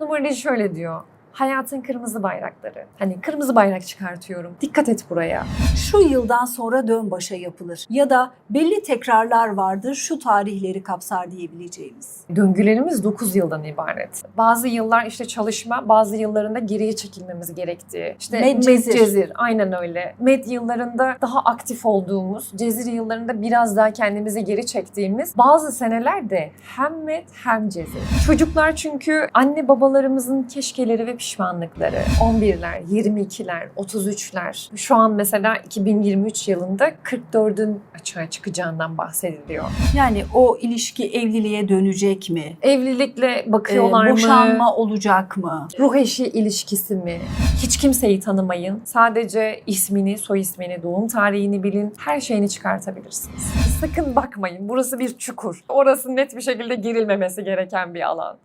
Numaroloji şöyle diyor. Hayatın kırmızı bayrakları. Hani kırmızı bayrak çıkartıyorum. Dikkat et buraya. Şu yıldan sonra dön başa yapılır ya da belli tekrarlar vardır şu tarihleri kapsar diyebileceğimiz. Döngülerimiz 9 yıldan ibaret. Bazı yıllar işte çalışma, bazı yıllarında geriye çekilmemiz gerektiği. İşte Medcezir. medcezir, aynen öyle. Med yıllarında daha aktif olduğumuz, cezir yıllarında biraz daha kendimizi geri çektiğimiz bazı senelerde hem med hem cezir. Çocuklar çünkü anne babalarımızın keşkeleri ve pişmanlıkları. 11'ler, 22'ler, 33'ler. Şu an mesela 2023 yılında 44'ün açığa çıkacağından bahsediliyor. Yani o ilişki evliliğe dönecek mi? Evlilikle Ee, bakıyorlar mı? boşanma olacak mı? Ruh eşi ilişkisi mi? Hiç kimseyi tanımayın. Sadece ismini, soy ismini, doğum tarihini bilin. Her şeyini çıkartabilirsiniz. Sakın bakmayın. Burası bir çukur. Orası net bir şekilde girilmemesi gereken bir alan.